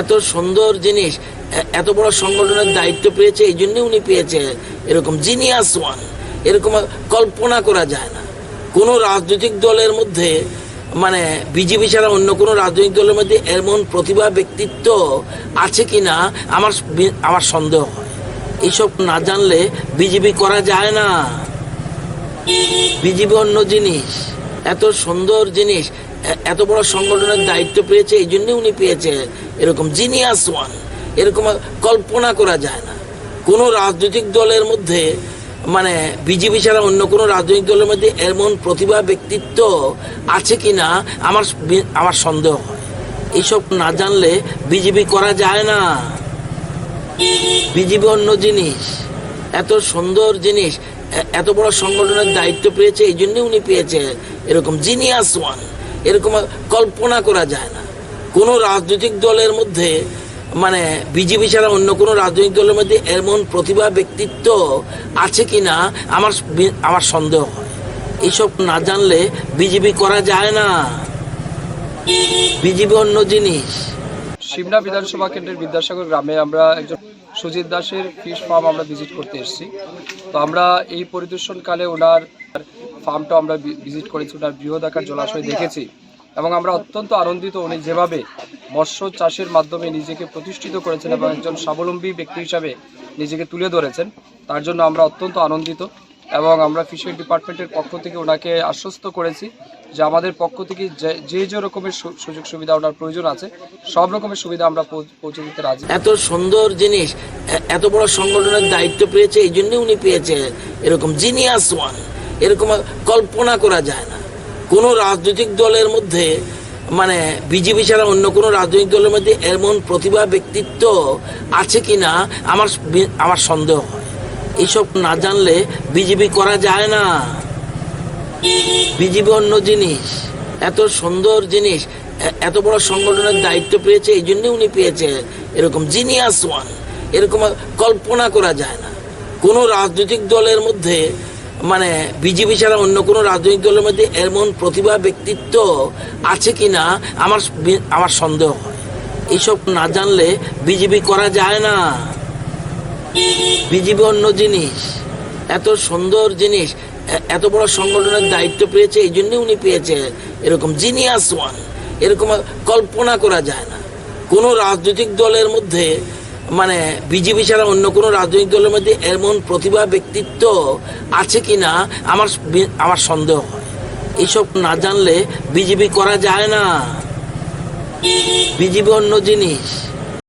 এত সুন্দর জিনিস এত বড় সংগঠনের দায়িত্ব পেয়েছে, এই জন্য উনি পেয়েছে এরকম জিনিয়াস ওয়ান এরকম কল্পনা করা যায় না। কোনো রাজনৈতিক দলের মধ্যে মানে বিজেপি ছাড়া অন্য কোনো রাজনৈতিক দলের মধ্যে এমন প্রতিভা, ব্যক্তিত্ব আছে কি না আমার আমার সন্দেহ হয়। এইসব না জানলে বিজেপি করা যায় না। বিজেপি অন্য জিনিস। এত সুন্দর জিনিস এত বড় সংগঠনের দায়িত্ব পেয়েছে, এই জন্য উনি পেয়েছে এরকম জিনিয়াস ওয়ান এরকম কল্পনা করা যায় না। কোনো রাজনৈতিক দলের মধ্যে মানে বিজেপি ছাড়া অন্য কোনো রাজনৈতিক দলের মধ্যে এমন প্রতিভা, ব্যক্তিত্ব আছে কি না আমার আমার সন্দেহ হয়। এইসব না জানলে বিজেপি করা যায় না। বিজেপি অন্য জিনিস। এত সুন্দর জিনিস এত বড় সংগঠনের দায়িত্ব পেয়েছে, এই জন্যে উনি পেয়েছে এরকম জিনিয়াস ওয়ান এরকম কল্পনা করা যায় না। কোনো রাজনৈতিক দলের মধ্যে মানে বিজেপি ছাড়া অন্য কোনো রাজনৈতিক দলের মধ্যে এমন প্রতিভা, ব্যক্তিত্ব আছে কি না, আমার আমার সন্দেহ হয়। এইসব না জানলে বিজেপি করা যায় না। বিজেপি অন্য জিনিস। সিমনা বিধানসভা কেন্দ্রের বিদ্যাসাগর গ্রামে আমরা একজন সুজিত দাসের ফিশ ফার্ম আমরা ভিজিট করতে এসেছি। তো আমরা এই পরিদর্শনকালে ওনার ফার্মটা আমরা ভিজিট করেছি ওনার বৃহদাকার জলাশয় দেখেছি। এবং আমরা অত্যন্ত আনন্দিত উনি যেভাবে মৎস্য চাষের মাধ্যমে নিজেকে প্রতিষ্ঠিত করেছেন এবং একজন স্বাবলম্বী ব্যক্তি হিসাবে নিজেকে তুলে ধরেছেন, তার জন্য আমরা অত্যন্ত আনন্দিত। এবং আমরা ফিশারি ডিপার্টমেন্টের পক্ষ থেকে ওনাকে আশ্বস্ত করেছি যে আমাদের পক্ষ থেকে যে- যে রকমের সুযোগ সুবিধা ওনার প্রয়োজন আছে, সব রকমের সুবিধা আমরা পৌঁছে দিতে রাজি। এত সুন্দর জিনিস এত বড় সংগঠনের দায়িত্ব পেয়েছে, এই জন্য উনি পেয়েছে এরকম জিনিয়াস ওয়ান এরকম কল্পনা করা যায় না। কোনো রাজনৈতিক দলের মধ্যে মানে বিজেপি ছাড়া অন্য কোনো রাজনৈতিক দলের মধ্যে এমন প্রতিভা, ব্যক্তিত্ব আছে কিনা, আমার আমার সন্দেহ হয়। এইসব না জানলে বিজেপি করা যায় না। বিজেপি অন্য জিনিস, এত সুন্দর জিনিস এত বড় সংগঠনের দায়িত্ব পেয়েছে, এই জন্য উনি পেয়েছে এরকম জিনিয়াস ওয়ান এরকম কল্পনা করা যায় না। কোনো রাজনৈতিক দলের মধ্যে মানে বিজেপি ছাড়া অন্য কোনো রাজনৈতিক দলের মধ্যে এমন প্রতিভা, ব্যক্তিত্ব আছে কিনা আমার আমার সন্দেহ হয়। এইসব না জানলে বিজেপি করা যায় না। বিজেপি অন্য জিনিস। এত সুন্দর জিনিস এত বড় সংগঠনের দায়িত্ব পেয়েছে, এই জন্য উনি পেয়েছে এরকম জিনিয়াস ওয়ান এরকম কল্পনা করা যায় না। কোনো রাজনৈতিক দলের মধ্যে মানে বিজেপি ছাড়া অন্য কোনো রাজনৈতিক দলের মধ্যে এমন প্রতিভা, ব্যক্তিত্ব আছে কি না আমার আমার সন্দেহ হয়। এইসব না জানলে বিজেপি করা যায় না। বিজেপি অন্য জিনিস।